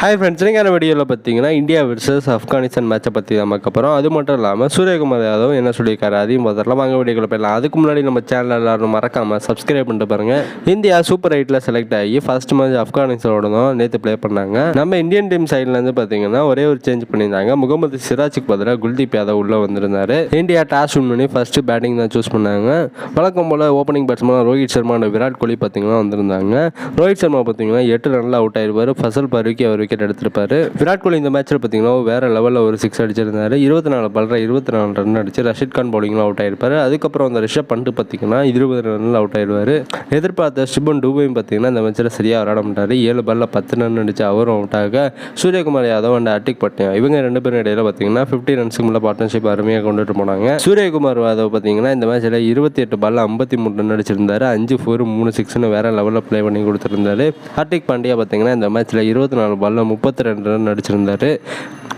Hi friends நீங்கள் வீடியோவில் பார்த்தீங்கன்னா இந்தியா வெர்சஸ் ஆப்கானிஸ்தான் மேட்சை பற்றி தான் பார்க்க அது மட்டும் இல்லாமல் சூரியகுமார் யாதவ் என்ன சொல்லியிருக்காரு அதையும் பார்த்துடலாம் வாங்க வீடியோக்குள்ள போயிடலாம். அதுக்கு முன்னாடி நம்ம சேனல் எல்லாரும் மறக்காமல் சப்ஸ்கிரைப் பண்ணிட்டு பாருங்க. இந்தியா சூப்பர் எயிட்டில் செலக்ட் ஆகி ஃபர்ஸ்ட் மேட்ச் ஆப்கானிஸ்தானோட தான் நேற்று ப்ளே பண்ணாங்க. நம்ம இந்தியன் டீம் சைட்லேருந்து பார்த்தீங்கன்னா ஒரே ஒரு சேஞ்ச் பண்ணியிருந்தாங்க. முகமது சிராஜுக்கு பதிலாக குல்தீப் யாதவ் உள்ளே வந்திருந்தார். இந்தியா டாஸ் வின் பண்ணி ஃபஸ்ட்டு பேட்டிங் தான் சூஸ் பண்ணாங்க. வழக்கம் போல் ஓப்பனிங் பேட்ஸ்மேன் ரோஹித் சர்மா விராட் கோலி பார்த்தீங்கன்னா வந்திருந்தாங்க. ரோஹித் சர்மா பார்த்தீங்கன்னா எட்டு ரனில் அவுட் ஆயிருப்பார் ஃபசல் பருக்கி அவருக்கு விக்கெட் எடுத்திருப்பாரு. விராட் கோலி இந்த மேட்ச்சில் பார்த்தீங்கன்னா வேற லெவலில் ஒரு சிக்ஸ் அடிச்சிருந்தாரு. இருபத்தி நாலு பல்ற இருபத்தி நாலு ரன் அடிச்சு ரஷித் கான் பவுலிங்கில் அவுட் ஆயிருப்பாரு. அதுக்கப்புறம் அந்த ரிஷப் பண்ணிட்டு பார்த்தீங்கன்னா இருபது ரன்னில் அவுட் ஆயிடுவார். எதிர்பார்த்த சிபன் டூபையும் பார்த்தீங்கன்னா இந்த மேட்ச்சில் சரியாக விளையாட மாட்டார். ஏழு பால்ல பத்து ரன் அடிச்சு அவரும் அவுட் ஆக சூரியகுமார் யாதவ் அண்ட் அட்டிக் பட்டியம் இவங்க ரெண்டு பேரும் இடையில பார்த்தீங்கன்னா ஃபிஃப்டி ரன்ஸுக்கு மேலே பார்ட்னர்ஷிப் அருமையாக கொண்டுட்டு போனாங்க. சூரியகுமார் யாதவ் பார்த்தீங்கன்னா இந்த மேட்ச்சில் இருபத்தி எட்டு பால்ல ஐம்பத்தி மூணு ரன் அடிச்சிருந்தாரு. அஞ்சு ஃபோர் மூணு சிக்ஸ்னு வேற லெவலில் ப்ளே பண்ணி கொடுத்துருந்தாரு. ஹார்திக் பாண்டியா பார்த்தீங்கன்னா இந்த மேட்ச்சில் இருபத்தி நாலு பால்ல முப்பத்தி ரெண்டு ரன் நடிச்சிருந்தார்.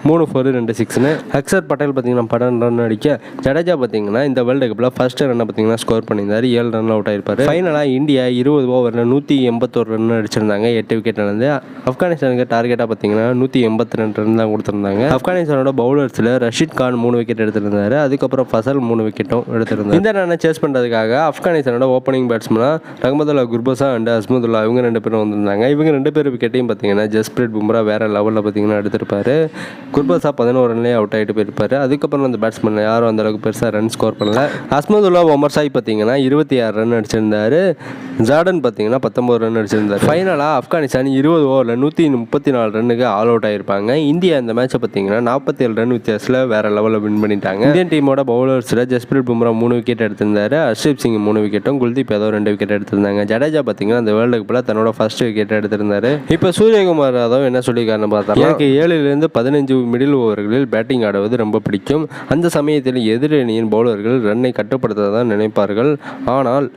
மூணு ஃபோர் ரெண்டு சிக்ஸ்னு அக்ஷர் பட்டேல் பார்த்தீங்கன்னா பன்னெண்டு ரன் அடிக்க ஜடேஜா பார்த்தீங்கன்னா இந்த வேர்ல்டு கப்பில் ஃபர்ஸ்ட் ரன்னை பார்த்தீங்கன்னா ஸ்கோர் பண்ணியிருந்தார். ஏழு ரன் அவுட் ஆயிருப்பார். ஃபைனலாக இந்தியா இருபது ஓவரில் நூற்றி எண்பத்தோரு ரன் அடிச்சிருந்தாங்க. எட்டு விக்கெட் நடந்து ஆப்கானிஸ்தானுக்கு டார்கெட்டாக பார்த்தீங்கன்னா நூற்றி எண்பத்தி ரெண்டு ரன் தான் கொடுத்துருந்தாங்க. ஆப்கானிஸ்தானோட பவுலர்ஸில் ரஷீத் கான் மூணு விக்கெட் எடுத்திருந்தார். அதுக்கப்புறம் ஃபசல் மூணு விக்கெட்டும் எடுத்திருந்தார். இந்த ரன்னை சேஸ் பண்ணுறதுக்காக ஆப்கானிஸ்தானோட ஓப்பனிங் பேட்ஸ்மனாக ரஹமதுல்லா குர்பசா அண்ட் அஸ்மதுல்லா இவங்க ரெண்டு பேரும் வந்திருந்தாங்க. இவங்க ரெண்டு பேர் விக்கெட்டையும் பார்த்தீங்கன்னா ஜஸ்பிரீத் பும்ரா வேற லெவலில் பார்த்தீங்கன்னா எடுத்திருப்பாரு. குர்பசா பதினோரு ரன்லேயே அவுட் ஆகிட்டு போயிருப்பாரு. அதுக்கப்புறம் அந்த பேட்ஸ்மேன் யாரும் அந்த அளவுக்கு பெருசாக ரன் ஸ்கோர் பண்ணல. அஸ்மதுல்லா ஒமர் சாய் பார்த்தீங்கன்னா இருபத்தி ஆறு ரன் அடிச்சிருந்தாரு. ஜார்டன் பார்த்தீங்கன்னா பத்தொம்பது ரன் அடிச்சிருந்தாரு. ஃபைனலாக ஆப்கானிஸ்தான் இருபது ஓவரில் நூற்றி முப்பத்தி நாலு ரன்னுக்கு ஆல் அவுட் ஆயிருப்பாங்க. இந்தியா இந்த மேட்சை பார்த்தீங்கன்னா நாற்பத்தி ஏழு ரன் வித்தியாசத்தில் வேற லெவலில் வின் பண்ணிட்டாங்க. இந்தியன் டீமோட பவுலர்ஸில் ஜஸ்பிரீத் பும்ரா மூணு விக்கெட் எடுத்திருந்தாரு. ஹர்ஷீப் சிங் மூணு விக்கெட்டும் குல்தீப் யாதவ் ரெண்டு விக்கெட் எடுத்திருந்தாங்க. ஜடேஜா பார்த்தீங்கன்னா அந்த வேர்ல்டு கப்பில் தன்னோட ஃபர்ஸ்ட் விக்கெட் எடுத்திருந்தாரு. இப்போ சூரியகுமார் யாதவ் என்ன சொல்லியிருக்காருன்னு பார்த்தா எனக்கு ஏழுலேருந்து பதினஞ்சு மிடில் ஓவர்களில் பேட்டிங் ஆடுவது ரொம்ப பிடிக்கும். அந்த சமயத்தில் எதிரணியின் பவுலர்கள் ரன்னை கட்டுப்படுத்த தான் நினைப்பார்கள். ஆனால்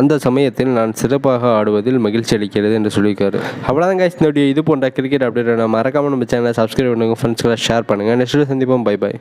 அந்த சமயத்தில் நான் சிறப்பாக ஆடுவதில் மகிழ்ச்சி அளிக்கிறது என்று சொல்லியிருக்காரு. அவ்வளோதான் காய்ச்சி இது போன்ற கிரிக்கெட் அப்டேட் மறக்காமல் நம்ம சேனலை சப்ஸ்கிரைப் பண்ணுங்கள் ஃப்ரெண்ட்ஸ்களை ஷேர் பண்ணுங்கள் நெக்ஸ்ட் சந்திப்போம். Bye bye